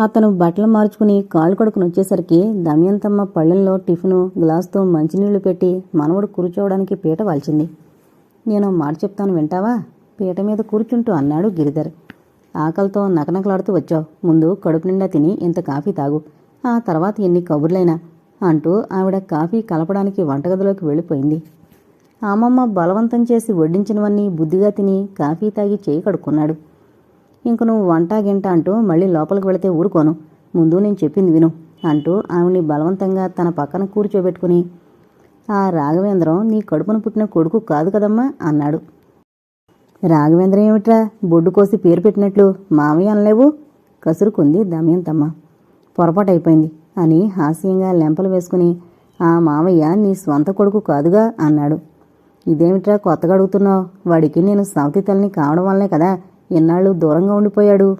అతను బట్టలు మార్చుకుని కాళ్ళు కొడుకుని వచ్చేసరికి దమయంతమ్మ పళ్ళెంలో టిఫిను గ్లాస్తో మంచినీళ్ళు పెట్టి మనవడు కూర్చోవడానికి పీట వాల్చింది. నేను మాట చెప్తాను వింటావా? పీట మీద కూర్చుంటూ అన్నాడు గిరిధర్. ఆకలితో నకనకలాడుతూ వచ్చావు. ముందు కడుపు నిండా తిని ఇంత కాఫీ తాగు. ఆ తర్వాత ఎన్ని కబుర్లైనా అంటూ ఆవిడ కాఫీ కలపడానికి వంటగదిలోకి వెళ్ళిపోయింది. అమ్మమ్మ బలవంతం చేసి వడ్డించినవన్నీ బుద్ధిగా తిని కాఫీ తాగి చేయి కడుక్కున్నాడు. ఇంక నువ్వు వంట గింట అంటూ మళ్ళీ లోపలికి వెళితే ఊరుకోను. ముందు నేను చెప్పింది విను అంటూ ఆమెని బలవంతంగా తన పక్కన కూర్చోబెట్టుకుని ఆ రాఘవేంద్రం నీ కడుపున పుట్టిన కొడుకు కాదు కదమ్మా అన్నాడు. రాఘవేంద్రం ఏమిట్రా? బొడ్డు కోసి పేరు పెట్టినట్లు మామయ్య అనలేవు? కసురుకుంది దమయంతమ్మ. పొరపాటు అయిపోయింది అని హాస్యంగా లెంపలు వేసుకుని ఆ మామయ్య నీ స్వంత కొడుకు కాదుగా అన్నాడు. ఇదేమిట్రా కొత్తగా అడుగుతున్నావు? వాడికి నేను సవతి తల్లిని కావడం వల్లే కదా ఇన్నాళ్ళు దూరంగా ఉండిపోయాడు.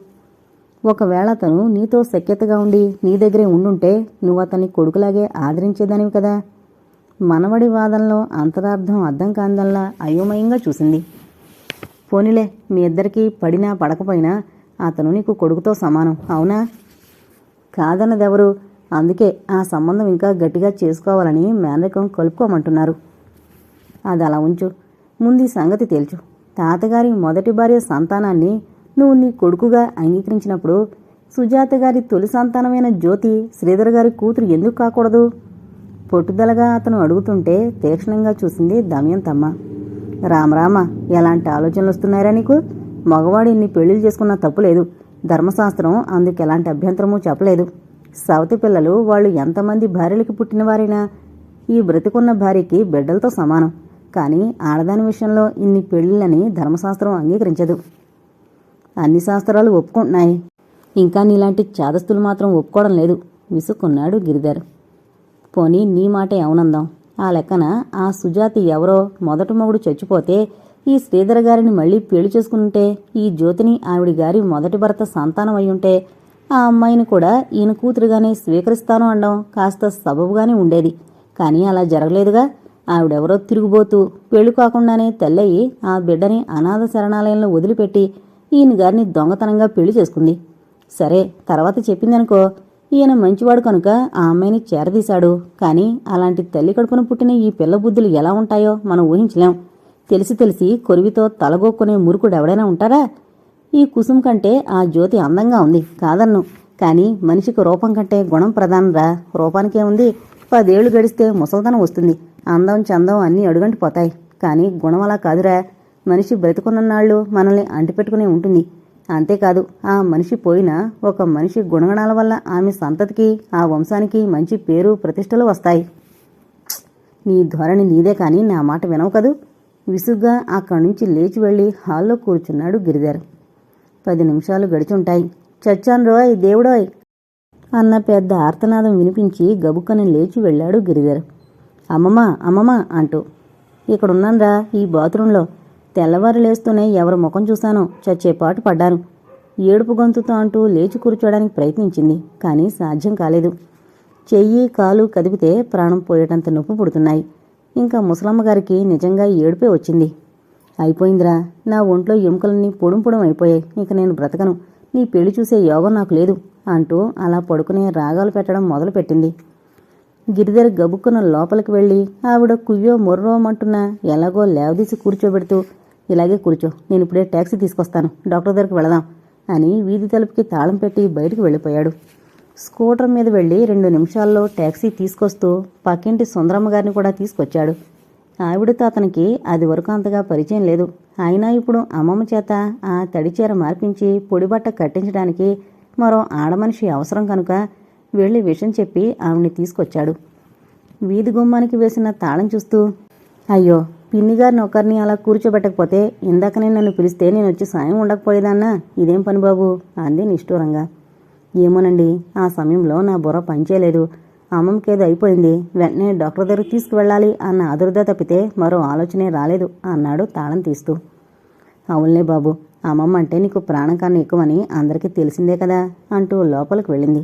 ఒకవేళ అతను నీతో సఖ్యతగా ఉండి నీ దగ్గరే ఉండుంటే నువ్వు అతన్ని కొడుకులాగే ఆదరించేదానివి కదా. మనవడి వాదనలో అంతరార్థం అర్థం కాందల్లా అయోమయంగా చూసింది. పోనీలే మీ ఇద్దరికీ పడినా పడకపోయినా అతను నీకు కొడుకుతో సమానం అవునా? కాదన్నదెవరు? అందుకే ఆ సంబంధం ఇంకా గట్టిగా చేసుకోవాలని మేనరికం కలుపుకోమంటున్నారు. అది అలా ఉంచు. ముందు ఈ సంగతి తేల్చు. తాతగారి మొదటి భార్య సంతానాన్ని నువ్వు నీ కొడుకుగా అంగీకరించినప్పుడు సుజాత గారి తొలి సంతానమైన జ్యోతి శ్రీధర్ గారి కూతురు ఎందుకు కాకూడదు? పొట్టుదలగా అతను అడుగుతుంటే తీక్షణంగా చూసింది దమయంతమ్మ. రామరామ ఎలాంటి ఆలోచనలు వస్తున్నారా నీకు? మగవాడు ఇన్ని పెళ్ళిళ్ళు చేసుకున్న తప్పులేదు ధర్మశాస్త్రం అందుకు ఎలాంటి అభ్యంతరమూ చెప్పలేదు. సవతి పిల్లలు వాళ్ళు ఎంతమంది భార్యలకి పుట్టినవారైనా ఈ బ్రతికున్న భార్యకి బిడ్డలతో సమానం. కానీ ఆడదాని విషయంలో ఇన్ని పెళ్ళిళ్ళని ధర్మశాస్త్రం అంగీకరించదు. అన్ని శాస్త్రాలు ఒప్పుకుంటున్నాయి. ఇంకా నీలాంటి చాదస్తులు మాత్రం ఒప్పుకోవడం లేదు విసుక్కున్నాడు గిరిధర్. పోనీ నీ మాటే అవునందాం. ఆ లెక్కన ఆ సుజాతి ఎవరో మొదటి మొగుడు చచ్చిపోతే ఈ శ్రీధర్ గారిని మళ్ళీ పెళ్ళి చేసుకుంటే ఈ జ్యోతిని ఆవిడ గారి మొదటి భర్త సంతానం అయ్యుంటే ఆ అమ్మాయిని కూడా ఈయన కూతురుగానే స్వీకరిస్తాను అనడం కాస్త సబబుగానే ఉండేది. కానీ అలా జరగలేదుగా. ఆవిడెవరో తిరుగుబోతూ పెళ్ళి కాకుండానే తెల్లయి ఆ బిడ్డని అనాథ శరణాలయంలో వదిలిపెట్టి ఈయన గారిని దొంగతనంగా పెళ్ళి చేసుకుంది. సరే తర్వాత చెప్పిందనుకో ఈయన మంచివాడు కనుక ఆ అమ్మాయిని చేరదీశాడు. కానీ అలాంటి తల్లి కడుపున పుట్టిన ఈ పిల్ల బుద్ధులు ఎలా ఉంటాయో మనం ఊహించలేం. తెలిసి తెలిసి కొరివితో తలగొక్కునే మురుకుడు ఎవడైనా ఉంటారా ఈ కుసుం కంటే ఆ జ్యోతి అందంగా ఉంది కాదన్ను. కానీ మనిషికి రూపం కంటే గుణం ప్రధానరా. రూపానికే ఉంది పదేళ్ళు గడిస్తే ముసల్తనం వస్తుంది. అందం చందం అన్నీ అడుగంటిపోతాయి. కానీ గుణం అలా కాదురా. మనిషి బ్రతికున్నన్నాళ్ళు మనల్ని అంటిపెట్టుకునే ఉంటుంది. అంతేకాదు ఆ మనిషి పోయినా ఒక మనిషి గుణగణాల వల్ల ఆమె సంతతికి ఆ వంశానికి మంచి పేరు ప్రతిష్టలు వస్తాయి. నీ ధోరణి నీదే కానీ నా మాట వినవు కదూ? విసుగ్గా అక్కడి నుంచి లేచి వెళ్ళి హాల్లో కూర్చున్నాడు గిరిధర్. పది నిమిషాలు గడిచుంటాయి. చచ్చాను రోయ్ దేవుడోయ్! అన్న పెద్ద ఆర్తనాదం వినిపించి గబుక్కని లేచి వెళ్ళాడు గిరిధర్. అమ్మమ్మ అమ్మమ్మ అంటూ. ఇక్కడున్నానరా ఈ బాత్రూంలో? తెల్లవారు లేస్తూనే ఎవరి ముఖం చూశానో చచ్చేపాటు పడ్డాను. ఏడుపు గొంతుతో అంటూ లేచి కూర్చోడానికి ప్రయత్నించింది కానీ సాధ్యం కాలేదు. చెయ్యి కాలు కదిపితే ప్రాణం పోయేటంత నొప్పి పుడుతున్నాయి. ఇంకా ముసలమ్మగారికి నిజంగా ఏడుపే వచ్చింది. అయిపోయిందిరా నా ఒంట్లో ఎముకలన్నీ పొడుం పొడం అయిపోయాయి ఇక నేను బ్రతకను. నీ పెళ్ళి చూసే యోగం నాకు లేదు అంటూ అలా పడుకునే రాగాలు పెట్టడం మొదలుపెట్టింది. గిరిధర గబుక్కున లోపలికి వెళ్ళి ఆవిడ కుయ్యో మొర్రోమంటున్నా ఎలాగో లేవదీసి కూర్చోబెడుతూ ఇలాగే కూర్చో నేను ఇప్పుడే ట్యాక్సీ తీసుకొస్తాను డాక్టర్ దగ్గరికి వెళదాం అని వీధి తలుపుకి తాళం పెట్టి బయటికి వెళ్ళిపోయాడు. స్కూటర్ మీద వెళ్ళి రెండు నిమిషాల్లో ట్యాక్సీ తీసుకొస్తూ పక్కింటి సుందరమ్మ గారిని కూడా తీసుకొచ్చాడు. ఆవిడతో అతనికి అది వరకు అంతగా పరిచయం లేదు. అయినా ఇప్పుడు అమ్మమ్మ చేత ఆ తడిచీర మార్పించి పొడిబట్ట కట్టించడానికి మరో ఆడమనిషి అవసరం కనుక వెళ్ళి విషయం చెప్పి ఆవిడ్ని తీసుకొచ్చాడు. వీధి గుమ్మానికి వేసిన తాళం చూస్తూ అయ్యో పిన్నిగారిని ఒకరిని అలా కూర్చోబెట్టకపోతే ఇందాకనే నన్ను పిలిస్తే నేను వచ్చి సాయం ఉండకపోయేదన్నా? ఇదేం పని బాబు? అంది నిష్ఠూరంగా. ఏమోనండి ఆ సమయంలో నా బుర్ర పనిచేయలేదు. అమ్మమ్మకేదో అయిపోయింది. వెంటనే డాక్టర్ దగ్గరికి తీసుకువెళ్ళాలి అన్న ఆదుర్ద తప్పితే మరో ఆలోచనే రాలేదు అన్నాడు తాళం తీస్తూ. అవునులే బాబు అమ్మమ్మ అంటే నీకు ప్రాణం కన్నా ఎక్కువని అందరికీ తెలిసిందే కదా అంటూ లోపలికి వెళ్ళింది.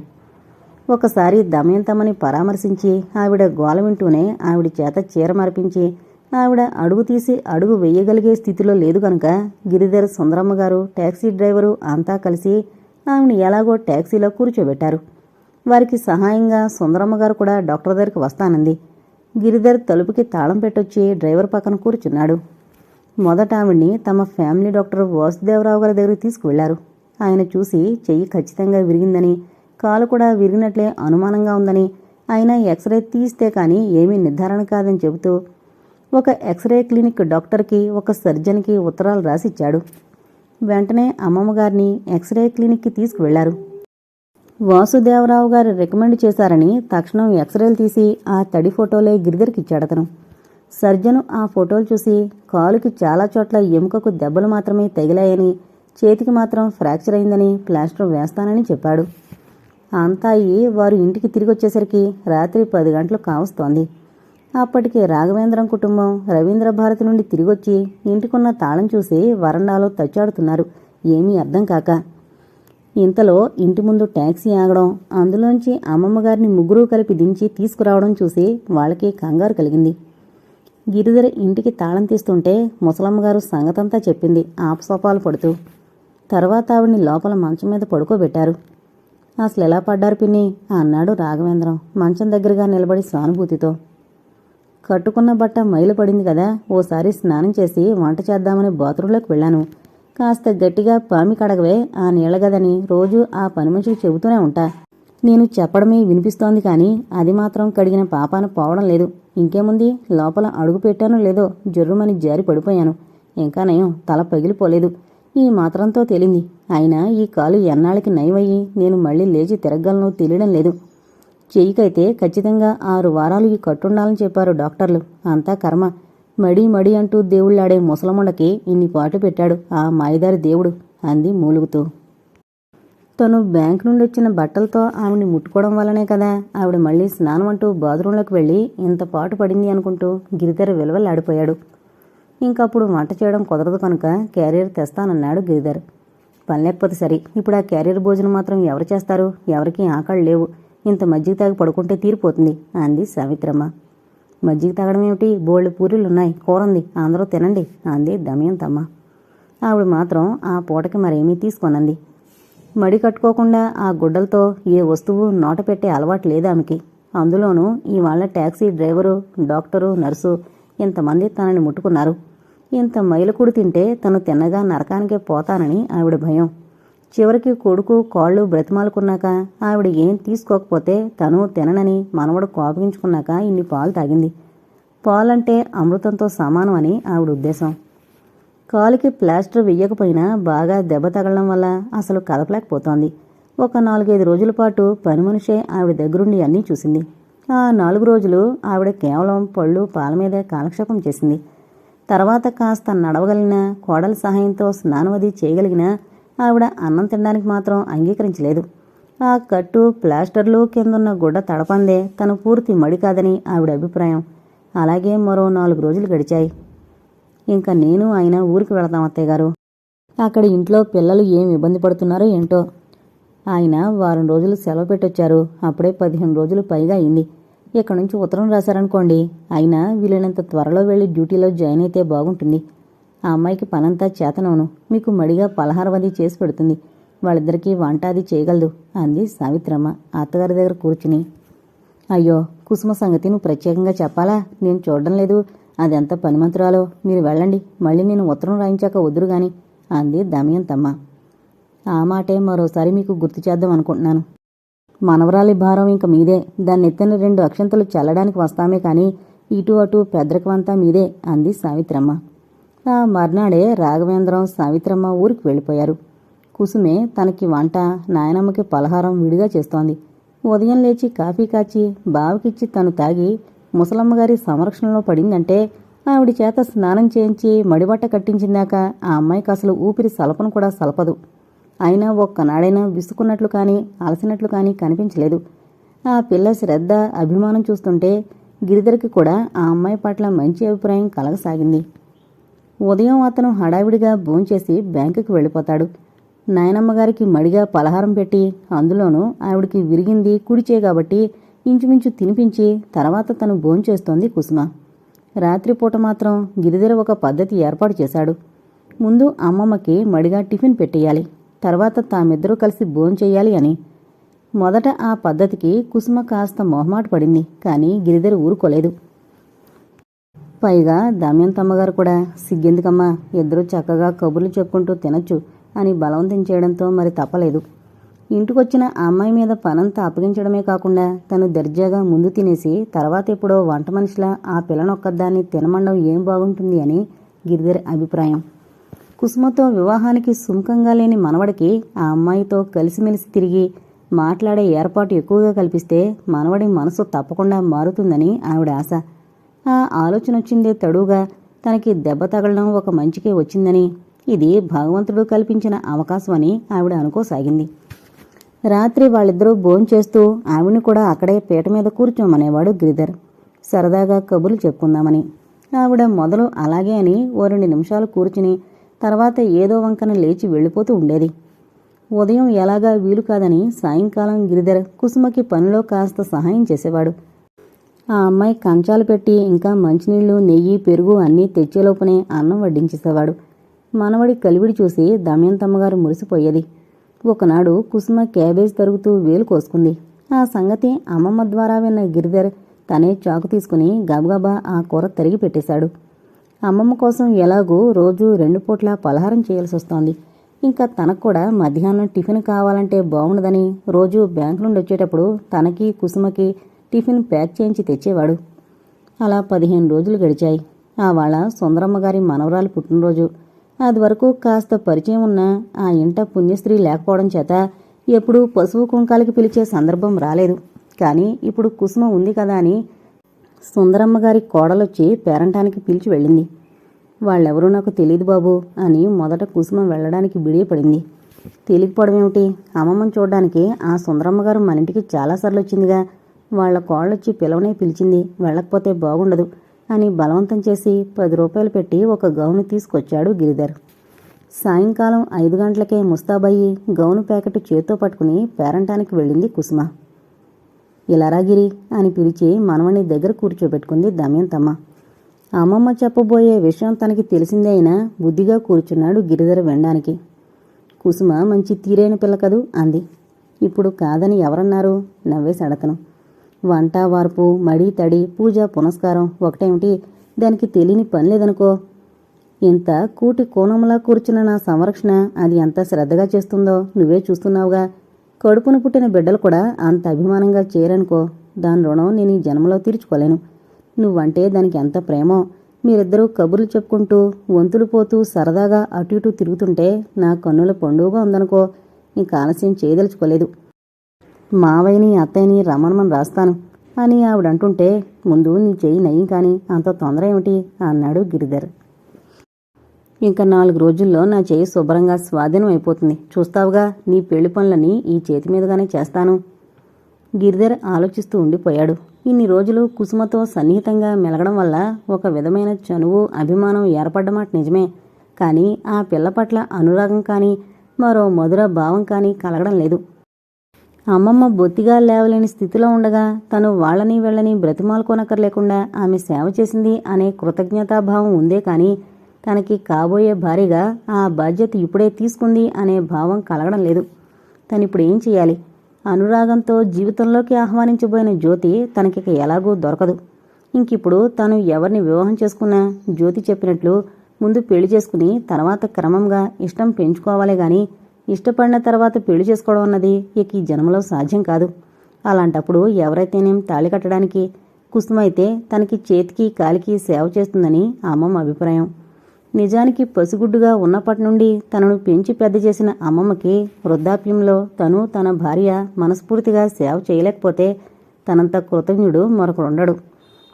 ఒకసారి దమయంతమని పరామర్శించి ఆవిడ గోల వింటూనే ఆవిడ చేత చీర మరిపించి ఆవిడ అడుగు తీసి అడుగు వెయ్యగలిగే స్థితిలో లేదు కనుక గిరిధర్ సుందరమ్మ గారు టాక్సీ డ్రైవరు అంతా కలిసి ఆవిడ ఎలాగో ట్యాక్సీలో కూర్చోబెట్టారు. వారికి సహాయంగా సుందరమ్మ గారు కూడా డాక్టర్ దగ్గరికి వస్తానంది. గిరిధర్ తలుపుకి తాళం పెట్టొచ్చి డ్రైవర్ పక్కన కూర్చున్నాడు. మొదట ఆవిడ్ని తమ ఫ్యామిలీ డాక్టర్ వాసుదేవరావు గారి దగ్గరికి తీసుకువెళ్ళారు. ఆయన చూసి చెయ్యి ఖచ్చితంగా విరిగిందని కాలు కూడా విరిగినట్లే అనుమానంగా ఉందని అయినా ఎక్స్రే తీస్తే కానీ ఏమీ నిర్ధారణ కాదని చెబుతూ ఒక ఎక్స్రే క్లినిక్ డాక్టర్కి ఒక సర్జన్కి ఉత్తరాలు రాసిచ్చాడు. వెంటనే అమ్మమ్మ గారిని ఎక్స్రే క్లినిక్కి తీసుకువెళ్ళారు. వాసుదేవరావు గారు రికమెండ్ చేశారని తక్షణం ఎక్స్రేలు తీసి ఆ తడి ఫోటోలే గిరిధర్కి ఇచ్చాడతను సర్జను ఆ ఫోటోలు చూసి కాలుకి చాలా చోట్ల ఎముకకు దెబ్బలు మాత్రమే తగిలాయని చేతికి మాత్రం ఫ్రాక్చర్ అయిందని ప్లాస్టర్ వేస్తానని చెప్పాడు. అంతాయి వారు ఇంటికి తిరిగి వచ్చేసరికి రాత్రి పది గంటలు కావస్తోంది. అప్పటికే రాఘవేంద్రం కుటుంబం రవీంద్ర భారతి నుండి తిరిగొచ్చి ఇంటికున్న తాళం చూసి వరండాలో తచ్చాడుతున్నారు. ఏమీ అర్థం కాక. ఇంతలో ఇంటి ముందు ట్యాక్సీ ఆగడం అందులోంచి అమ్మమ్మగారిని ముగ్గురు కలిపి దించి తీసుకురావడం చూసి వాళ్ళకి కంగారు కలిగింది. గిరిధర ఇంటికి తాళం తీస్తుంటే ముసలమ్మగారు సంగతంతా చెప్పింది ఆపసోపాలు పడుతూ. తర్వాత ఆవిడ్ని లోపల మంచం మీద పడుకోబెట్టారు. అసలు ఎలా పడ్డారు పిన్ని? అన్నాడు రాఘవేంద్రం మంచం దగ్గరగా నిలబడి సానుభూతితో. కట్టుకున్న బట్ట మైలు పడింది కదా ఓసారి స్నానం చేసి వంట చేద్దామని బాత్రూంలోకి వెళ్ళాను. కాస్త గట్టిగా పామి కడగవే ఆ నీళ్ళగదని రోజు ఆ పని మనిషికి చెబుతూనే ఉంటా. నేను చెప్పడమే వినిపిస్తోంది కానీ అది మాత్రం కడిగిన పాపాను పోవడం లేదు. ఇంకేముంది? లోపల అడుగు పెట్టానో లేదో జర్రుమని జారి పడిపోయాను. ఇంకా నయం తల పగిలిపోలేదు. ఈ మాత్రంతో తేలింది. అయినా ఈ కాలు ఎన్నాళ్ళకి నయమయ్యి నేను మళ్ళీ లేచి తిరగలను తెలియడం లేదు. చెయ్యికైతే ఖచ్చితంగా ఆరు వారాలు ఈ కట్టుండాలని చెప్పారు డాక్టర్లు. అంతా కర్మ. మడి మడి అంటూ దేవుళ్ళాడే ముసలముండకి ఇన్ని పాటు పెట్టాడు ఆ మాయదారి దేవుడు అంది మూలుగుతూ. తను బ్యాంక్ నుండి వచ్చిన బట్టలతో ఆమెని ముట్టుకోవడం వల్లనే కదా ఆవిడ మళ్ళీ స్నానం అంటూ బాత్రూంలోకి వెళ్ళి ఇంత పాటు పడింది అనుకుంటూ గిరిదర విలువలు ఆడిపోయాడు. ఇంకప్పుడు వంట చేయడం కుదరదు కనుక క్యారియర్ తెస్తానన్నాడు గిరిధర్. పని లేకపోతే సరే. ఇప్పుడు ఆ క్యారియర్ భోజనం మాత్రం ఎవరు చేస్తారు? ఎవరికి ఆకళ్ళు లేవు. ఇంత మజ్జిగ తాగి పడుకుంటే తీరిపోతుంది అంది సావిత్రమ్మ. మజ్జిగ తాగడం ఏమిటి? బోళ్ళు పూరీలు ఉన్నాయి కూరంది అందరూ తినండి అంది దమయంతమ్మ. ఆవిడ మాత్రం ఆ పూటకి మరేమీ తీసుకొనంది. మడి కట్టుకోకుండా ఆ గుడ్డలతో ఏ వస్తువు నోట పెట్టే అలవాటు లేదు ఆమెకి అందులోనూ ఇవాళ ట్యాక్సీ డ్రైవరు డాక్టరు నర్సు ఇంతమంది తనని ముట్టుకున్నారు? ఇంత మైలుకుడు తింటే తను తిన్నగా నరకానికే పోతానని ఆవిడ భయం. చివరికి కొడుకు కాళ్ళు బ్రతిమాలుకున్నాక ఆవిడ ఏం తీసుకోకపోతే తను తిననని మనవడు కోపగించుకున్నాక ఇన్ని పాలు తాగింది. పాలంటే అమృతంతో సమానం అని ఆవిడ ఉద్దేశం. కాలుకి ప్లాస్టర్ వెయ్యకపోయినా బాగా దెబ్బ తగలడం వల్ల అసలు కదపలేకపోతోంది ఒక నాలుగైదు రోజుల పాటు పని మనిషే ఆవిడ దగ్గరుండి అన్నీ చూసింది. ఆ నాలుగు రోజులు ఆవిడ కేవలం పళ్ళు పాల మీదే కాలక్షేపం చేసింది. తర్వాత కాస్త నడవగలిగిన కోడల సహాయంతో స్నానవది చేయగలిగిన ఆవిడ అన్నం తినడానికి మాత్రం అంగీకరించలేదు. ఆ కట్టు ప్లాస్టర్లు కిందున్న గుడ్డ తడపందే తను పూర్తి మడి కాదని ఆవిడ అభిప్రాయం. అలాగే మరో నాలుగు రోజులు గడిచాయి. ఇంకా నేను ఆయన ఊరికి వెళతాం అత్తయ్య గారు. అక్కడ ఇంట్లో పిల్లలు ఏం ఇబ్బంది పడుతున్నారో ఏంటో. ఆయన వారం రోజులు సెలవు పెట్టొచ్చారు. అప్పుడే పదిహేను రోజులు పైగా అయింది. ఇక్కడ నుంచి ఉత్తరం రాశారనుకోండి అయినా వీలైనంత త్వరలో వెళ్ళి డ్యూటీలో జాయిన్ అయితే బాగుంటుంది. ఆ అమ్మాయికి పనంతా చేతనవును. మీకు మడిగా పలహారవది చేసి పెడుతుంది. వాళ్ళిద్దరికీ వంట అది చేయగలదు అంది సావిత్రమ్మ అత్తగారి దగ్గర కూర్చుని. అయ్యో కుసుమ సంగతి నువ్వు ప్రత్యేకంగా చెప్పాలా? నేను చూడడం లేదు. అదెంత పనిమంతురాలో? మీరు వెళ్ళండి. మళ్ళీ నేను ఉత్తరం రాయించాక వద్దురు గాని అంది దమయంతమ్మ. ఆ మాటే మరోసారి మీకు గుర్తు చేద్దాం అనుకుంటున్నాను. మనవరాలి భారం ఇంక మీదే. దాన్ని ఎత్తిన రెండు అక్షంతలు చల్లడానికి వస్తామే కానీ ఇటు అటు పెద్దరికమంతా మీదే అంది సావిత్రమ్మ. ఆ మర్నాడే రాఘవేంద్రం సావిత్రమ్మ ఊరికి వెళ్ళిపోయారు. కుసుమే తనకి వంట నాయనమ్మకి పలహారం విడిగా చేస్తోంది. ఉదయం లేచి కాఫీ కాచి బావకిచ్చి తను తాగి ముసలమ్మగారి సంరక్షణలో పడిందంటే ఆవిడ చేత స్నానం చేయించి మడిబట్ట కట్టించిందాక ఆ అమ్మాయికి అసలు ఊపిరి సలపను కూడా సలపదు. అయినా ఒక్కనాడైనా విసుకున్నట్లు కానీ అలసినట్లు కానీ కనిపించలేదు. ఆ పిల్ల శ్రద్ధ అభిమానం చూస్తుంటే గిరిధర్కి కూడా ఆ అమ్మాయి పట్ల మంచి అభిప్రాయం కలగసాగింది. ఉదయం అతను హడావిడిగా భోంచేసి బ్యాంకుకి వెళ్ళిపోతాడు. నాయనమ్మగారికి మడిగా పలహారం పెట్టి అందులోనూ ఆవిడికి విరిగింది కుడిచే కాబట్టి ఇంచుమించు తినిపించి తర్వాత తను భోంచేస్తోంది కుసుమ. రాత్రిపూట మాత్రం గిరిధర ఒక పద్ధతి ఏర్పాటు చేశాడు. ముందు అమ్మమ్మకి మడిగా టిఫిన్ పెట్టేయాలి. తర్వాత తామిద్దరూ కలిసి భోంచెయ్యాలి అని. మొదట ఆ పద్ధతికి కుసుమ కాస్త మొహమాట పడింది కానీ గిరిధర్ ఊరుకోలేదు. పైగా దమయంతమ్మగారు కూడా సిగ్గెందుకమ్మా ఇద్దరూ చక్కగా కబుర్లు చెప్పుకుంటూ తినచ్చు అని బలవంతం చేయడంతో మరి తప్పలేదు. ఇంటికొచ్చిన అమ్మాయి మీద పనంతా అప్పగించడమే కాకుండా తను దర్జాగా ముందు తినేసి తర్వాత ఎప్పుడో వంట మనిషిలా ఆ పిల్లనొక్కదాన్ని తినమండం ఏం బాగుంటుంది అని గిరిధర్ అభిప్రాయం. కుసుమతో వివాహానికి సుముఖంగా లేని మనవడికి ఆ అమ్మాయితో కలిసిమెలిసి తిరిగి మాట్లాడే ఏర్పాటు ఎక్కువగా కల్పిస్తే మనవడి మనసు తప్పకుండా మారుతుందని ఆవిడ ఆశ. ఆ ఆలోచన వచ్చిందే తడుగా తనకి దెబ్బ తగలడం ఒక మంచికే వచ్చిందని ఇది భగవంతుడు కల్పించిన అవకాశమని ఆవిడ అనుకోసాగింది. రాత్రి వాళ్ళిద్దరూ భోంచేస్తూ ఆవిడ్ని కూడా అక్కడే పీట మీద కూర్చోమనేవాడు గిరిధర్. సరదాగా కబుర్లు చెప్పుకుందామని. ఆవిడ మొదలు అలాగే అని ఓ రెండు నిమిషాలు కూర్చుని తర్వాత ఏదో వంకన లేచి వెళ్ళిపోతూ ఉండేది. ఉదయం ఎలాగా వీలు కాదని సాయంకాలం గిరిధర్ కుసుమకి పనిలో కాస్త సహాయం చేసేవాడు. ఆ అమ్మాయి కంచాలు పెట్టి ఇంకా మంచినీళ్ళు నెయ్యి పెరుగు అన్నీ తెచ్చేలోపునే అన్నం వడ్డించేసేవాడు. మనవడి కలివిడి చూసి దమయంతమ్మగారు మురిసిపోయేది. ఒకనాడు కుసుమ క్యాబేజ్ తరుగుతూ వేలు కోసుకుంది. ఆ సంగతి అమ్మమ్మ ద్వారా విన్న గిరిధర్ తనే చాకు తీసుకుని గబగబా ఆ కూర తరిగి పెట్టేశాడు. అమ్మమ్మ కోసం ఎలాగూ రోజు రెండు పూట్ల పలహారం చేయాల్సి వస్తోంది. ఇంకా తనకు కూడా మధ్యాహ్నం టిఫిన్ కావాలంటే బాగుండదని రోజు బ్యాంకు నుండి వచ్చేటప్పుడు తనకి కుసుమకి టిఫిన్ ప్యాక్ చేయించి తెచ్చేవాడు. అలా పదిహేను రోజులు గడిచాయి. ఆవాళ వాళ్ళ సుందరమ్మ గారి మనవరాలు పుట్టినరోజు. అది వరకు కాస్త పరిచయం ఉన్న ఆ ఇంట పుణ్యస్త్రీ లేకపోవడం చేత ఎప్పుడూ పశువు కుంకాలకి పిలిచే సందర్భం రాలేదు. కానీ ఇప్పుడు కుసుమ ఉంది కదా అని సుందరమ్మ గారి కోడలొచ్చి పేరంటానికి పిలిచి వెళ్ళింది. వాళ్ళెవరూ నాకు తెలియదు బాబు అని మొదట కుసుమ వెళ్ళడానికి బిడియపడింది తెలియకపోవడమేమిటి అమ్మమ్మని చూడడానికి ఆ సుందరమ్మ గారు మన ఇంటికి చాలాసార్లు వచ్చిందిగా వాళ్ళ కోళ్ళొచ్చి పిలవనే పిలిచింది. వెళ్ళకపోతే బాగుండదు అని బలవంతం చేసి పది రూపాయలు పెట్టి ఒక గౌను తీసుకొచ్చాడు గిరిధర్. సాయంకాలం ఐదు గంటలకే ముస్తాబయ్యి గౌను ప్యాకెట్ చేత్తో పట్టుకుని పేరంటానికి వెళ్ళింది కుసుమ. ఇలారాగిరి అని పిలిచి మనవని దగ్గర కూర్చోబెట్టుకుంది దమయంతమ్మ. అమ్మమ్మ చెప్పబోయే విషయం తనకి తెలిసిందే అయినా బుద్ధిగా కూర్చున్నాడు గిరిధర వినడానికి కుసుమ మంచి తీరైన పిల్ల కదూ అంది. ఇప్పుడు కాదని ఎవరన్నారు? నవ్వేశాడతను వంట వార్పు మడి తడి పూజ పునస్కారం ఒకటేమిటి? దానికి తెలియని పని లేదనుకో. ఇంత కూటి కోణంలా కూర్చున్న నా సంరక్షణ అది ఎంత శ్రద్ధగా చేస్తుందో నువ్వే చూస్తున్నావుగా. కడుపున పుట్టిన బిడ్డలు కూడా అంత అభిమానంగా చేయరనుకో దాని రుణం నేను ఈ జన్మలో తీర్చుకోలేను. నువ్వంటే దానికి ఎంత ప్రేమో. మీరిద్దరూ కబుర్లు చెప్పుకుంటూ వంతులు పోతూ సరదాగా అటు ఇటు తిరుగుతుంటే నా కన్నుల పండుగగా ఉందనుకో నీకు ఆలస్యం చేయదలుచుకోలేదు. మావయ్యని అత్తయ్యని రమ్మనమని రాస్తాను అని ఆవిడంటుంటే ముందు నీ చేయి నయ్యం కానీ అంత తొందర ఏమిటి? అన్నాడు గిరిధర్. ఇంకా నాలుగు రోజుల్లో నా చేయి శుభ్రంగా స్వాధీనం అయిపోతుంది. చూస్తావుగా నీ పెళ్ళి పనులని ఈ చేతి మీదుగానే చేస్తాను. గిరిధర్ ఆలోచిస్తూ ఉండిపోయాడు. ఇన్ని రోజులు కుసుమతో సన్నిహితంగా మెలగడం వల్ల ఒక విధమైన చనువు అభిమానం ఏర్పడ్డమాట నిజమే. కానీ ఆ పిల్ల పట్ల అనురాగం కానీ మరో మధుర భావం కానీ కలగడం లేదు. అమ్మమ్మ బొత్తిగా లేవలేని స్థితిలో ఉండగా తను వాళ్ళని వెళ్ళని బ్రతిమాలుకోనక్కర్లేకుండా ఆమె సేవ చేసింది అనే కృతజ్ఞతాభావం ఉందే కానీ తనకి కాబోయే భార్యగా ఆ బాధ్యత ఇప్పుడే తీసుకుంది అనే భావం కలగడం లేదు. తనిప్పుడు ఏం చేయాలి అనురాగంతో జీవితంలోకి ఆహ్వానించబోయిన జ్యోతి తనకిక ఎలాగూ దొరకదు. ఇంకిప్పుడు తను ఎవరిని వివాహం చేసుకున్నా జ్యోతి చెప్పినట్లు ముందు పెళ్ళి చేసుకుని తర్వాత క్రమంగా ఇష్టం పెంచుకోవాలే గాని ఇష్టపడిన తర్వాత పెళ్ళి చేసుకోవడం అన్నది ఇక ఈ జన్మలో సాధ్యం కాదు. అలాంటప్పుడు ఎవరైతేనేం తాళి కట్టడానికి కుసుమైతే తనకి చేతికి కాలికి సేవ చేస్తుందని అమ్మమ్మ అభిప్రాయం. నిజానికి పసిగుడ్డుగా ఉన్నప్పటి నుండి తనను పెంచి పెద్ద చేసిన అమ్మమ్మకి వృద్ధాప్యంలో తను తన భార్య మనస్ఫూర్తిగా సేవ చేయలేకపోతే తనంత కృతజ్ఞుడు మరొకడుండడు.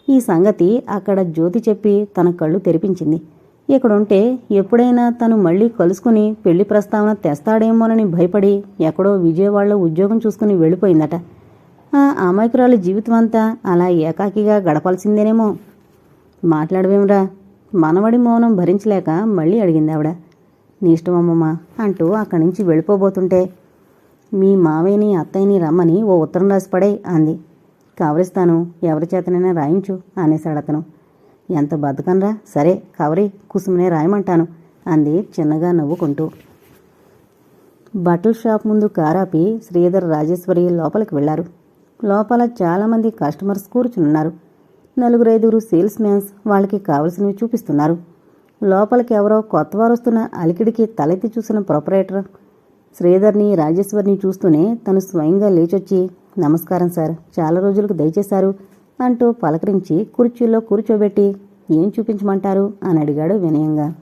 ఈ సంగతి అక్కడ జ్యోతి చెప్పి తన కళ్ళు తెరిపించింది. ఇక్కడుంటే ఎప్పుడైనా తను మళ్ళీ కలుసుకుని పెళ్ళి ప్రస్తావన తెస్తాడేమోనని భయపడి ఎక్కడో విజయవాడలో ఉద్యోగం చూసుకుని వెళ్ళిపోయిందట. ఆ అమాయకురాలి జీవితం అంతా అలా ఏకాకిగా గడపాల్సిందేనేమో? మాట్లాడవేమిరా? మనవడి మౌనం భరించలేక మళ్ళీ అడిగింది ఆవిడ. నీ ఇష్టం అమ్మమ్మ అంటూ అక్కడి నుంచి వెళ్ళిపోబోతుంటే మీ మావయ్యని అత్తయ్యని రమ్మని ఓ ఉత్తరం రాసి పడే అంది. కవరిస్తాను ఎవరి చేతనైనా రాయించు అనేశాడు అతను. ఎంత బతకనరా సరే కవరి కుసుమనే రాయమంటాను అంది చిన్నగా నవ్వుకుంటూ. బట్టల షాప్ ముందు కారాపి శ్రీధర్ రాజేశ్వరి లోపలికి వెళ్ళారు. లోపల చాలామంది కస్టమర్స్ కూర్చున్నారు నలుగురు ఐదుగురు సేల్స్ మ్యాన్స్ వాళ్ళకి కావలసినవి చూపిస్తున్నారు. లోపలికి ఎవరో కొత్తవారు వస్తున్న అలికిడికి తలెత్తి చూసిన ప్రొపరేటర్ శ్రీధర్ని రాజేశ్వరిని చూస్తూనే తను స్వయంగా లేచొచ్చి నమస్కారం సార్ చాలా రోజులకు దయచేశారు అంటూ పలకరించి కుర్చీలో కూర్చోబెట్టి ఏం చూపించమంటారు? అని అడిగాడు వినయంగా.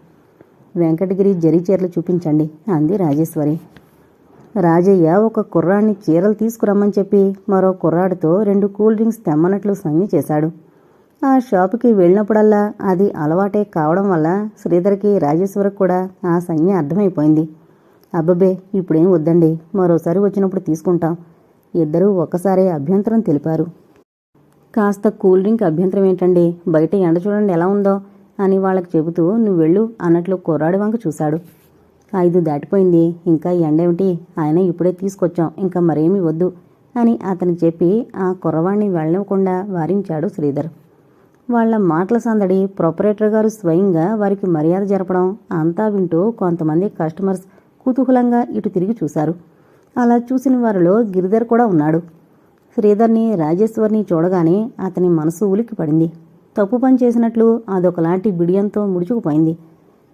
వెంకటగిరి జరీ చీరలు చూపించండి అంది రాజేశ్వరి. రాజయ్య ఒక కుర్రాడిని చీరలు తీసుకురమ్మని చెప్పి మరో కుర్రాడితో రెండు కూల్ డ్రింక్స్ తెమ్మన్నట్లు సంగీ చేశాడు. ఆ షాపుకి వెళ్ళినప్పుడల్లా అది అలవాటే కావడం వల్ల శ్రీధర్కి రాజేశ్వరికి కూడా ఆ సంజ్ఞ అర్థమైపోయింది. అబ్బబ్బే ఇప్పుడేం వద్దండి. మరోసారి వచ్చినప్పుడు తీసుకుంటాం. ఇద్దరూ ఒక్కసారే అభ్యంతరం తెలిపారు. కాస్త కూల్ డ్రింక్ అభ్యంతరం ఏంటండి? బయట ఎండ చూడండి ఎలా ఉందో అని వాళ్ళకి చెబుతూ నువ్వు వెళ్ళు అన్నట్లు కుర్రాడి వంక చూశాడు. ఐదు దాటిపోయింది. ఇంకా ఎండేమిటి? ఆయన ఇప్పుడే తీసుకొచ్చాం. ఇంకా మరేమీ వద్దు అని అతనికి చెప్పి ఆ కుర్రవాణ్ణి వెళ్ళనివ్వకుండా వారించాడు శ్రీధర్. వాళ్ళ మాటల సందడి ప్రొపరేటర్ గారు స్వయంగా వారికి మర్యాద జరపడం అంతా వింటూ కొంతమంది కస్టమర్స్ కుతూహలంగా ఇటు తిరిగి చూశారు. అలా చూసిన వారిలో గిరిధర్ కూడా ఉన్నాడు. శ్రీధర్ని రాజేశ్వర్ని చూడగానే అతని మనసు ఉలికి పడింది. తప్పు పని చేసినట్లు అదొకలాంటి బిడియంతో ముడుచుకుపోయింది.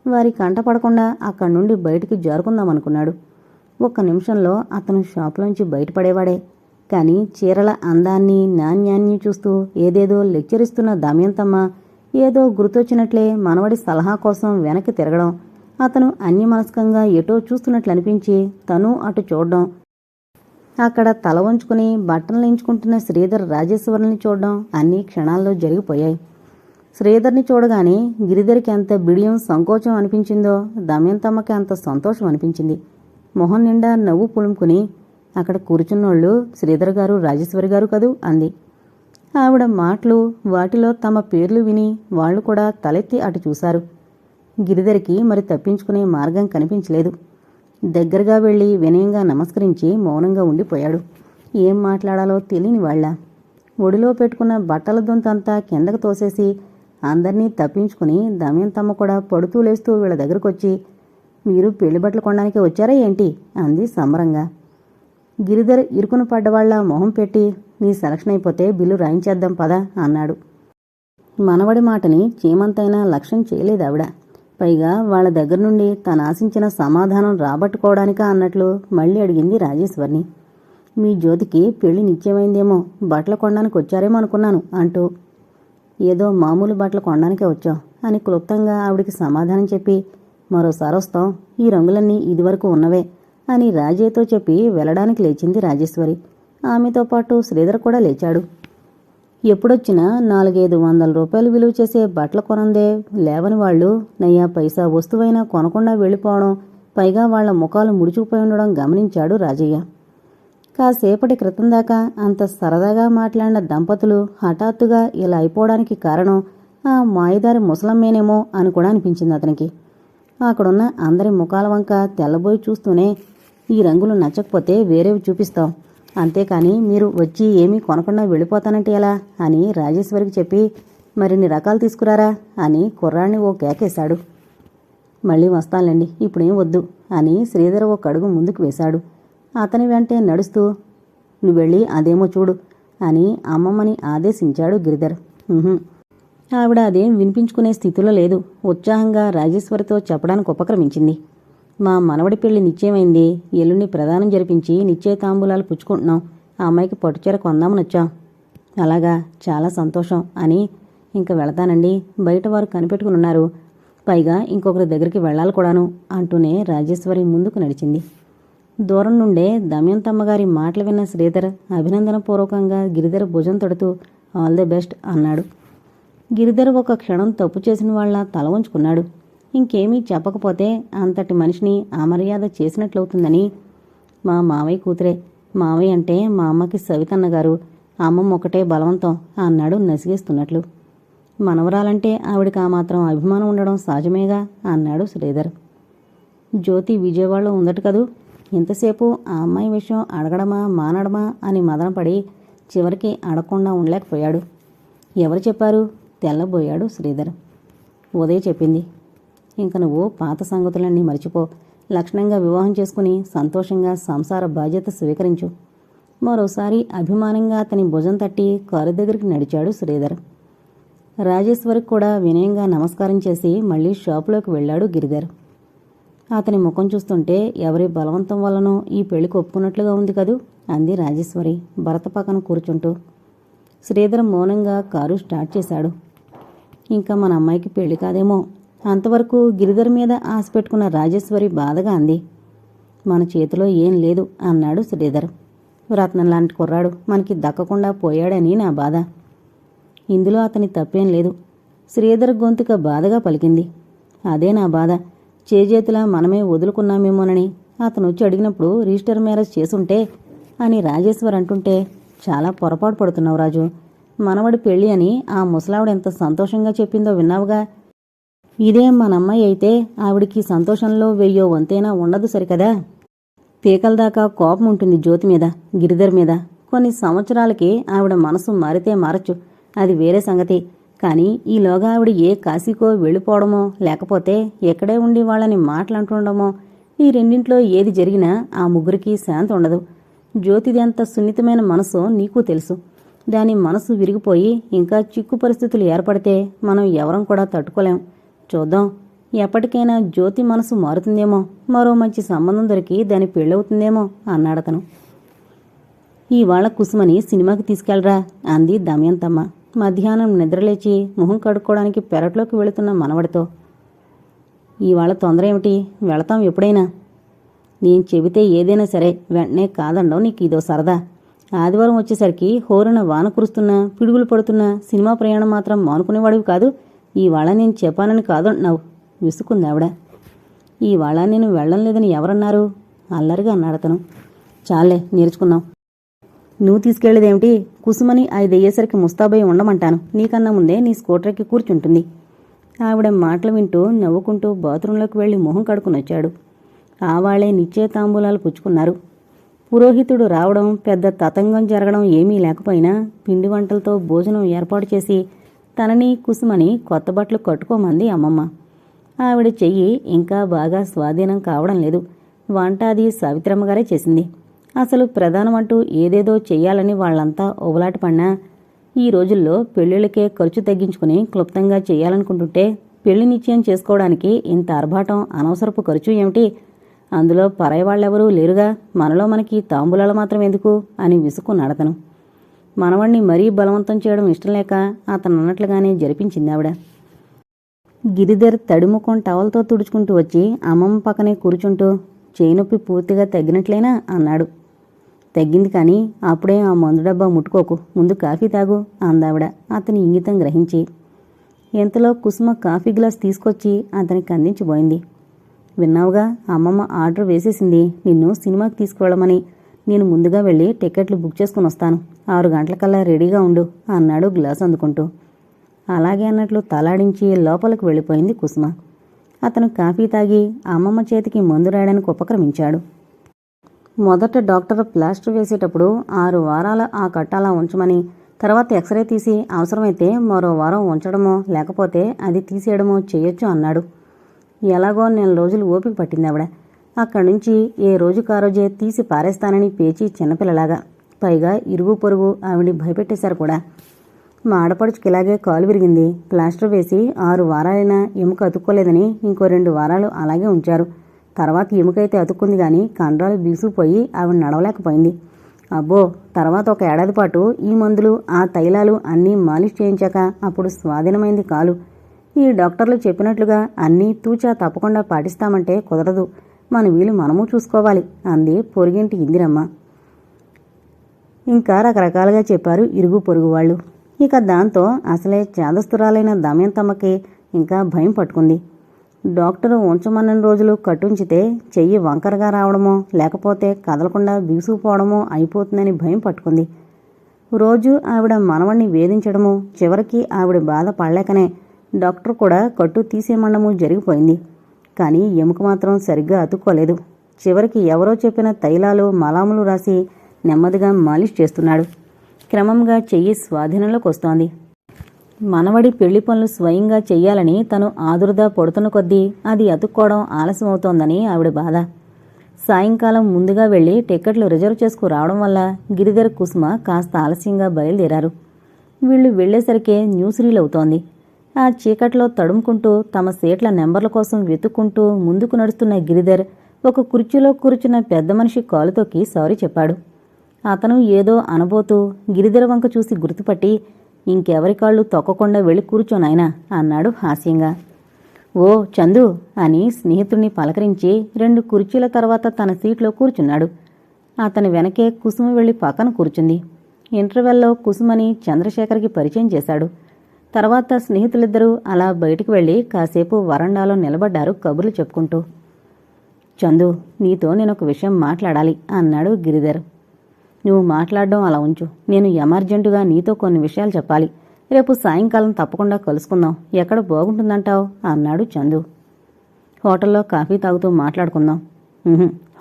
వారి కంట పడకుండా అక్కడి నుండి బయటికి జారుకుందామనుకున్నాడు. ఒక్క నిమిషంలో అతను షాపులోంచి బయటపడేవాడే. కానీ చీరల అందాన్ని నాణ్యాన్ని చూస్తూ ఏదేదో లెక్చరిస్తున్న దమయంతమ్మ ఏదో గుర్తొచ్చినట్లే మనవడి సలహా కోసం వెనక్కి తిరగడం అతను అన్యమనస్కంగా ఎటో చూస్తున్నట్లు అనిపించి తను అటు చూడడం. అక్కడ తల వంచుకుని బట్టలు ఎంచుకుంటున్న శ్రీధర్ రాజేశ్వరుని చూడడం అన్ని క్షణాల్లో జరిగిపోయాయి. శ్రీధర్ని చూడగానే గిరిధర్కి ఎంత బిడియం సంకోచం అనిపించిందో దమయంతమ్మకి అంత సంతోషం అనిపించింది. మొహం నిండా నవ్వు పులుముకుని అక్కడ కూర్చున్నోళ్ళు శ్రీధర్ గారు రాజేశ్వరి గారు కదూ? అంది. ఆవిడ మాటలు వాటిలో తమ పేర్లు విని వాళ్ళు కూడా తలెత్తి అటు చూశారు. గిరిధరికి మరి తప్పించుకునే మార్గం కనిపించలేదు. దగ్గరగా వెళ్ళి వినయంగా నమస్కరించి మౌనంగా ఉండిపోయాడు. ఏం మాట్లాడాలో తెలియని వాళ్ళ. ఒడిలో పెట్టుకున్న బట్టల దొంతంతా కిందకు తోసేసి అందరినీ తప్పించుకుని దమయంతమ్మ కూడా పడుతూ లేస్తూ వీళ్ళ దగ్గరకొచ్చి మీరు పెళ్ళి బట్టలు కొనడానికి వచ్చారా ఏంటి? అంది సంబరంగా. గిరిధర్ ఇరుకున పడ్డవాళ్ళ మొహం పెట్టి నీ సెలక్షన్ అయిపోతే బిల్లు రాయించేద్దాం పదా అన్నాడు. మనవడి మాటని చీమంతైనా లక్ష్యం చేయలేదు ఆవిడ. పైగా వాళ్ళ దగ్గర నుండి తను ఆశించిన సమాధానం రాబట్టుకోవడానికా అన్నట్లు మళ్ళీ అడిగింది రాజేశ్వర్ని. మీ జ్యోతికి పెళ్ళి నిత్యమైందేమో బట్టలు కొనడానికి వచ్చారేమో అనుకున్నాను అంటూ. ఏదో మామూలు బట్టలు కొనడానికే వచ్చాం అని క్లుప్తంగా ఆవిడికి సమాధానం చెప్పి మరోసారి వస్తాం ఈ రంగులన్నీ ఇదివరకు ఉన్నవే అని రాజయ్యతో చెప్పి వెళ్ళడానికి లేచింది రాజేశ్వరి. ఆమెతో పాటు శ్రీధర్ కూడా లేచాడు. ఎప్పుడొచ్చినా నాలుగైదు వందల రూపాయలు విలువ చేసే బట్టలు కొనందే లేవని వాళ్ళు నయ్యా పైసా వస్తువైనా కొనకుండా వెళ్ళిపోవడం పైగా వాళ్ళ ముఖాలు ముడుచుకుపోయి ఉండడం గమనించాడు రాజయ్య. కాసేపటి క్రితం దాకా అంత సరదాగా మాట్లాడిన దంపతులు హఠాత్తుగా ఇలా అయిపోవడానికి కారణం ఆ మాయదారి ముసలమ్మేనేమో అని కూడా అనిపించింది అతనికి. అక్కడున్న అందరి ముఖాల వంక తెల్లబోయి చూస్తూనే ఈ రంగులు నచ్చకపోతే వేరేవి చూపిస్తాం. అంతేకాని మీరు వచ్చి ఏమీ కొనకుండా వెళ్ళిపోతానంటే ఎలా? అని రాజేశ్వరికి చెప్పి మరిన్ని రకాలు తీసుకురారా? అని కుర్రాన్ని ఓ కేకేశాడు. మళ్ళీ వస్తానులేండి ఇప్పుడేం వద్దు అని శ్రీధర్ ఒక అడుగు ముందుకు వేశాడు. అతని వెంటే నడుస్తూ నువ్వెళ్ళి అదేమో చూడు అని అమ్మమ్మని ఆదేశించాడు గిరిధర్. ఆవిడ అదేం వినిపించుకునే స్థితిలో లేదు. ఉత్సాహంగా రాజేశ్వరితో చెప్పడానికి ఉపక్రమించింది. మా మనవడి పెళ్ళి నిశ్చయమైంది. ఎల్లుని ప్రదానం జరిపించి నిశ్చయ తాంబూలాలు పుచ్చుకుంటున్నాం. ఆ అమ్మాయికి పట్టుచీర కొందామని వచ్చాం. అలాగా? చాలా సంతోషం. అని ఇంక వెళతానండి. బయట వారు కనిపెట్టుకుని ఉన్నారు పైగా ఇంకొకరి దగ్గరికి వెళ్ళాలి కూడాను అంటూనే రాజేశ్వరి ముందుకు నడిచింది. దూరం నుండే దమయంతమ్మగారి మాటలు విన్న శ్రీధర్ అభినందనపూర్వకంగా గిరిధర భుజం తడుతూ ఆల్ ది బెస్ట్ అన్నాడు. గిరిధర్ ఒక క్షణం తప్పు చేసిన వాళ్ళ తల ఉంచుకున్నాడు ఇంకేమీ చెప్పకపోతే అంతటి మనిషిని అమర్యాద చేసినట్లవుతుందని మా మావయ్య కూతురే. మావయ్య అంటే మా అమ్మకి సవితన్న గారు అమ్మమ్మ ఒకటే బలవంతం అన్నాడు నసిగేస్తున్నట్లు. మనవరాలంటే ఆవిడకి ఆ మాత్రం అభిమానం ఉండడం సహజమేగా అన్నాడు శ్రీధర్. జ్యోతి విజయవాడలో ఉందట కదూ? ఇంతసేపు ఆ అమ్మాయి విషయం అడగడమా మానడమా అని మదనపడి చివరికి అడగకుండా ఉండలేకపోయాడు. ఎవరు చెప్పారు? తెల్లబోయాడు శ్రీధర్. ఉదయ్ చెప్పింది. ఇంక నువ్వు పాత సంగతులన్నీ మర్చిపో. లక్షణంగా వివాహం చేసుకుని సంతోషంగా సంసార బాధ్యత స్వీకరించు. మరోసారి అభిమానంగా అతని భుజం తట్టి కారు దగ్గరికి నడిచాడు శ్రీధర్. రాజేశ్వరికి కూడా వినయంగా నమస్కారం చేసి మళ్ళీ షాపులోకి వెళ్ళాడు గిరిధర్. అతని ముఖం చూస్తుంటే ఎవరి బలవంతం వల్లనో ఈ పెళ్ళికి ఒప్పుకున్నట్లుగా ఉంది కదూ? అంది రాజేశ్వరి భరత పక్కన కూర్చుంటూ. శ్రీధర్ మౌనంగా కారు స్టార్ట్ చేశాడు. ఇంకా మన అమ్మాయికి పెళ్ళి కాదేమో? అంతవరకు గిరిధర్ మీద ఆశ పెట్టుకున్న రాజేశ్వరి బాధగా అంది. మన చేతిలో ఏం లేదు అన్నాడు శ్రీధర్. రత్నం లాంటి కుర్రాడు మనకి దక్కకుండా పోయాడని నా బాధ. ఇందులో అతని తప్పేం లేదు. శ్రీధర్ గొంతుక బాధగా పలికింది. అదే నా బాధ. చేజేతులా మనమే వదులుకున్నామేమోనని అతను వచ్చి అడిగినప్పుడు రిజిస్టర్ మ్యారేజ్ చేసుంటే అని రాజేశ్వర్ అంటుంటే చాలా పొరపాటు పడుతున్నావు రాజు. మనవడి పెళ్ళి అని ఆ ముసలావిడ ఎంత సంతోషంగా చెప్పిందో విన్నావుగా. ఇదే మన అమ్మాయి అయితే ఆవిడికి సంతోషంలో వెయ్యో వంతైనా ఉండదు సరికదా? పీకల దాకా కోపం ఉంటుంది జ్యోతి మీద గిరిధర్ మీద. కొన్ని సంవత్సరాలకి ఆవిడ మనసు మారితే మారచ్చు. అది వేరే సంగతి. కానీ ఈలోగా ఆవిడ ఏ కాశీకో వెళ్ళిపోవడమో లేకపోతే ఎక్కడే ఉండి వాళ్ళని మాటలంటుండమో ఈ రెండింట్లో ఏది జరిగినా ఆ ముగ్గురికి శాంతి ఉండదు. జ్యోతిది అంత సున్నితమైన మనసు నీకు తెలుసు. దాని మనసు విరిగిపోయి ఇంకా చిక్కు పరిస్థితులు ఏర్పడితే మనం ఎవరం కూడా తట్టుకోలేం. చూద్దాం. ఎప్పటికైనా జ్యోతి మనసు మారుతుందేమో. మరో మంచి సంబంధం దొరికి దాని పెళ్ళవుతుందేమో అన్నాడతను ఇవాళ కుసుమని సినిమాకి తీసుకెళ్ళరా అంది దమయంతమ్మ. మధ్యాహ్నం నిద్రలేచి మొహం కడుక్కోవడానికి పెరట్లోకి వెళుతున్న మనవడితో. ఇవాళ తొందర ఏమిటి వెళతాం ఎప్పుడైనా? నేను చెబితే ఏదైనా సరే వెంటనే కాదండవు నీకు ఇదో సరదా. ఆదివారం వచ్చేసరికి హోరున వాన కురుస్తున్నా పిడుగులు పడుతున్నా సినిమా ప్రయాణం మాత్రం మానుకునేవాడివి కాదు. ఇవాళ నేను చెప్పానని కాదంటున్నావు. విసుకుంది ఆవిడ. ఇవాళ నేను వెళ్ళం లేదని ఎవరన్నారు? అల్లరిగా అన్నాడతను చాలే నేర్చుకున్నాం నువ్వు తీసుకెళ్ళేదేమిటి కుసుమని ఐదయ్యేసరికి ముస్తాబై ఉండమంటాను. నీకన్నా ముందే నీ స్కూటర్కి కూర్చుంటుంది. ఆవిడ మాటలు వింటూ నవ్వుకుంటూ బాత్రూంలోకి వెళ్ళి మొహం కడుకుని వచ్చాడు. ఆవాళ్ళే నిశ్చయతాంబూలాలు పుచ్చుకున్నారు. పురోహితుడు రావడం పెద్ద తతంగం జరగడం ఏమీ లేకపోయినా పిండి వంటలతో భోజనం ఏర్పాటు చేసి తనని కుసుమని కొత్త బట్టలు కట్టుకోమంది అమ్మమ్మ. ఆవిడ చెయ్యి ఇంకా బాగా స్వాధీనం కావడం లేదు. వంట అది సావిత్రమ్మ గారే చేసింది. అసలు ప్రధానమంటూ ఏదేదో చెయ్యాలని వాళ్ళంతా ఓబలాట పడినా ఈ రోజుల్లో పెళ్ళిళ్ళకే ఖర్చు తగ్గించుకుని క్లుప్తంగా చేయాలనుకుంటుంటే పెళ్ళి నిశ్చయం చేసుకోవడానికి ఇంత ఆర్భాటం అనవసరపు ఖర్చు ఏమిటి? అందులో పరాయి వాళ్ళెవరూ లేరుగా. మనలో మనకి తాంబూలాలు మాత్రం ఎందుకు? అని విసుక్కున్నాడతను మనవణ్ణి మరీ బలవంతం చేయడం ఇష్టం లేక అతను అన్నట్లుగానే జరిపించింది ఆవిడ. గిరిధర్ తడిముఖం టవల్తో తుడుచుకుంటూ వచ్చి అమ్మమ్మ పక్కనే కూర్చుంటూ చేయి నొప్పి పూర్తిగా తగ్గినట్లేనా? అన్నాడు. తగ్గింది కానీ అప్పుడే ఆ మందు డబ్బా ముట్టుకోకు ముందు కాఫీ తాగు అందావిడ. అతని ఇంగితం గ్రహించి ఇంతలో కుసుమ కాఫీ గ్లాస్ తీసుకొచ్చి అతనికి అందించిపోయింది విన్నావుగా అమ్మమ్మ ఆర్డర్ వేసేసింది నిన్ను సినిమాకి తీసుకువెళ్ళమని. నేను ముందుగా వెళ్ళి టికెట్లు బుక్ చేసుకుని వస్తాను. ఆరు గంటలకల్లా రెడీగా ఉండు అన్నాడు గ్లాస్ అందుకుంటూ. అలాగే అన్నట్లు తలాడించి లోపలికి వెళ్ళిపోయింది కుసుమ. అతను కాఫీ తాగి అమ్మమ్మ చేతికి మందు రాయడానికి ఉపక్రమించాడు. మొదట డాక్టర్ ప్లాస్టర్ వేసేటప్పుడు ఆరు వారాల ఆ కట్టాలా ఉంచమని తర్వాత ఎక్స్రే తీసి అవసరమైతే మరో వారం ఉంచడమో లేకపోతే అది తీసేయడమో చేయొచ్చు అన్నాడు. ఎలాగో నెల రోజులు ఓపిక పట్టింది ఆవిడ. అక్కడి నుంచి ఏ రోజు కారోజే తీసి పారేస్తానని పేచి చిన్నపిల్లలాగా. పైగా ఇరుగు పొరుగు ఆవిడ భయపెట్టేశారు కూడా. మా ఆడపడుచుకి ఇలాగే కాలు విరిగింది. ప్లాస్టర్ వేసి ఆరు వారాలైనా ఎముక అతుక్కోలేదని ఇంకో రెండు వారాలు అలాగే ఉంచారు. తర్వాత ఎముకైతే అతుక్కుంది కానీ కండరాలు బీసుకుపోయి ఆవిడ నడవలేకపోయింది. అబ్బో తర్వాత ఒక ఏడాది పాటు ఈ మందులు ఆ తైలాలు అన్నీ మాలిష్ చేయించాక అప్పుడు స్వాధీనమైంది కాలు. ఈ డాక్టర్లు చెప్పినట్లుగా అన్నీ తూచా తప్పకుండా పాటిస్తామంటే కుదరదు. మన వీలు మనము చూసుకోవాలి అంది పొరిగింటి ఇందిరమ్మ. ఇంకా రకరకాలుగా చెప్పారు ఇరుగు పొరుగు వాళ్ళు. ఇక దాంతో అసలే చేదస్తురాలైన దమయంతమ్మకి ఇంకా భయం పట్టుకుంది. డాక్టరు ఉంచమన్న రోజులు కట్టుంచితే చెయ్యి వంకరగా రావడమో లేకపోతే కదలకుండా బిగుసుకుపోవడమో అయిపోతుందని భయం పట్టుకుంది. రోజు ఆవిడ మనవణ్ణి వేధించడము చివరికి ఆవిడ బాధ పడలేకనే డాక్టర్ కూడా కట్టు తీసేయమండము జరిగిపోయింది. కానీ ఎముక మాత్రం సరిగ్గా అతుక్కోలేదు. చివరికి ఎవరో చెప్పిన తైలాలు మలాములు రాసి నెమ్మదిగా మాలిష్ చేస్తున్నాడు. క్రమంగా చెయ్యి స్వాధీనంలోకి వస్తోంది. మనవడి పెళ్ళి పనులు స్వయంగా చెయ్యాలని తను ఆదురుదా పడుతున్న కొద్దీ అది అతుక్కోవడం ఆలస్యమవుతోందని ఆవిడ బాధ. సాయంకాలం ముందుగా వెళ్ళి టికెట్లు రిజర్వ్ చేసుకుని రావడం వల్ల గిరిధర్ కుసుమ కాస్త ఆలస్యంగా బయలుదేరారు. వీళ్ళు వెళ్ళేసరికే న్యూస్ రీల్ అవుతోంది. ఆ చీకట్లో తడుముకుంటూ తమ సీట్ల నెంబర్ల కోసం వెతుక్కుంటూ ముందుకు నడుస్తున్న గిరిధర్ ఒక కుర్చీలో కూర్చున్న పెద్ద మనిషి కాలుతోకి సారీ చెప్పాడు. అతను ఏదో అనబోతూ గిరిధర వంక చూసి గుర్తుపట్టి ఇంకెవరి కాళ్ళు తొక్కకుండా వెళ్ళి కూర్చోనాయనా అన్నాడు హాస్యంగా. ఓ చందు అని స్నేహితుడిని పలకరించి రెండు కుర్చీల తర్వాత తన సీట్లో కూర్చున్నాడు. అతని వెనకే కుసుమ వెళ్ళి పక్కన కూర్చుంది. ఇంటర్వెల్లో కుసుమని చంద్రశేఖర్కి పరిచయం చేశాడు. తర్వాత స్నేహితులిద్దరూ అలా బయటికి వెళ్ళి కాసేపు వరండాలో నిలబడ్డారు కబుర్లు చెప్పుకుంటూ. చందు నీతో నేనొక విషయం మాట్లాడాలి అన్నాడు గిరిధర్. నువ్వు మాట్లాడడం అలా ఉంచు. నేను ఎమర్జెంటుగా నీతో కొన్ని విషయాలు చెప్పాలి. రేపు సాయంకాలం తప్పకుండా కలుసుకుందాం. ఎక్కడ బాగుంటుందంటావు? అన్నాడు చందు. హోటల్లో కాఫీ తాగుతూ మాట్లాడుకుందాం.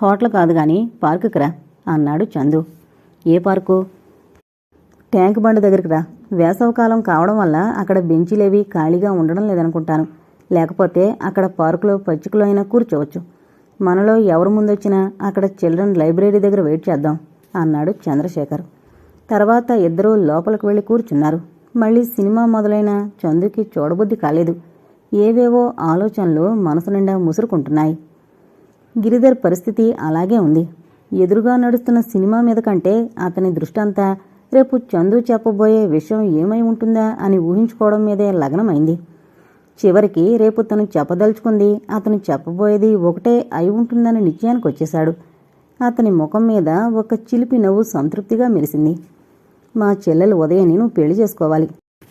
హోటల్ కాదు కానీ పార్కుకి రా అన్నాడు చందు. ఏ పార్కు? ట్యాంక్ బండ్ దగ్గరికి రా. వేసవకాలం కావడం వల్ల అక్కడ బెంచీలేవి ఖాళీగా ఉండడం లేదనుకుంటాను. లేకపోతే అక్కడ పార్కులో పచ్చికలో అయినా కూర్చోవచ్చు. మనలో ఎవరు ముందొచ్చినా అక్కడ చిల్డ్రన్ లైబ్రరీ దగ్గర వెయిట్ చేద్దాం. అన్నాడు చంద్రశేఖర్. తర్వాత ఇద్దరూ లోపలికి వెళ్ళి కూర్చున్నారు. మళ్ళీ సినిమా మొదలైన చందుకి చూడబుద్ధి కాలేదు. ఏవేవో ఆలోచనలు మనసు నిండా ముసురుకుంటున్నాయి. గిరిధర్ పరిస్థితి అలాగే ఉంది. ఎదురుగా నడుస్తున్న సినిమా మీద కంటే అతని దృష్టంతా రేపు చందు చెప్పబోయే విషయం ఏమై ఉంటుందా అని ఊహించుకోవడం మీదే లగ్నమైంది. చివరికి రేపు తను చెప్పదలుచుకుంది అతను చెప్పబోయేది ఒకటే అయి ఉంటుందని నిశ్చయానికి వచ్చేశాడు అతని ముఖం మీద ఒక చిలిపి నవ్వు సంతృప్తిగా మెరిసింది. మా చెల్లెలు ఉదయని నువ్వు పెళ్ళి చేసుకోవాలి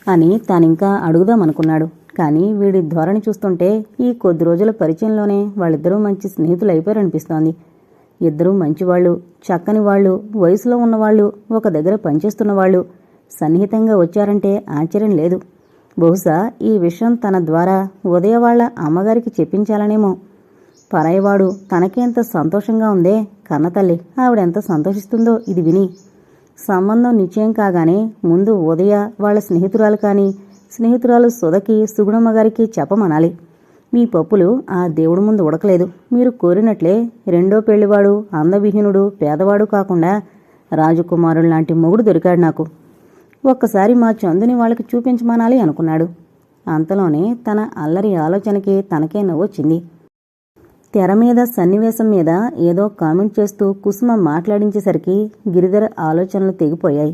అని తానింకా అడుగుదామనుకున్నాడు. కానీ వీడి ధోరణి చూస్తుంటే ఈ కొద్ది రోజుల పరిచయంలోనే వాళ్ళిద్దరూ మంచి స్నేహితులు అయిపోయారనిపిస్తోంది ఇద్దరూ మంచివాళ్ళు చక్కని వాళ్ళు వయసులో ఉన్నవాళ్ళు ఒక దగ్గర పనిచేస్తున్న వాళ్ళు సన్నిహితంగా వచ్చారంటే ఆశ్చర్యం లేదు. బహుశా ఈ విషయం తన ద్వారా ఉదయ వాళ్ళ అమ్మగారికి చెప్పించాలనేమో పరాయివాడు తనకేంత సంతోషంగా ఉందే? కన్నతల్లి ఆవిడెంత సంతోషిస్తుందో ఇది విని. సంబంధం నిశ్చయం కాగానే ముందు ఉదయ వాళ్ళ స్నేహితురాలు కానీ స్నేహితురాలు సుధకి సుగుణమ్మ గారికి చెప్పమనాలి. మీ పప్పులు ఆ దేవుడి ముందు ఉడకలేదు. మీరు కోరినట్లే రెండో పెళ్ళివాడు అందవిహీనుడు పేదవాడు కాకుండా రాజకుమారుడు లాంటి మొగుడు దొరికాడు నాకు. ఒక్కసారి మా చందుని వాళ్ళకి చూపించమనాలి అనుకున్నాడు. అంతలోనే తన అల్లరి ఆలోచనకి తనకే నవ్వొచ్చింది. తెర మీద సన్నివేశం మీద ఏదో కామెంట్ చేస్తూ కుసుమ మాట్లాడించేసరికి గిరిధర్ ఆలోచనలు తెగిపోయాయి.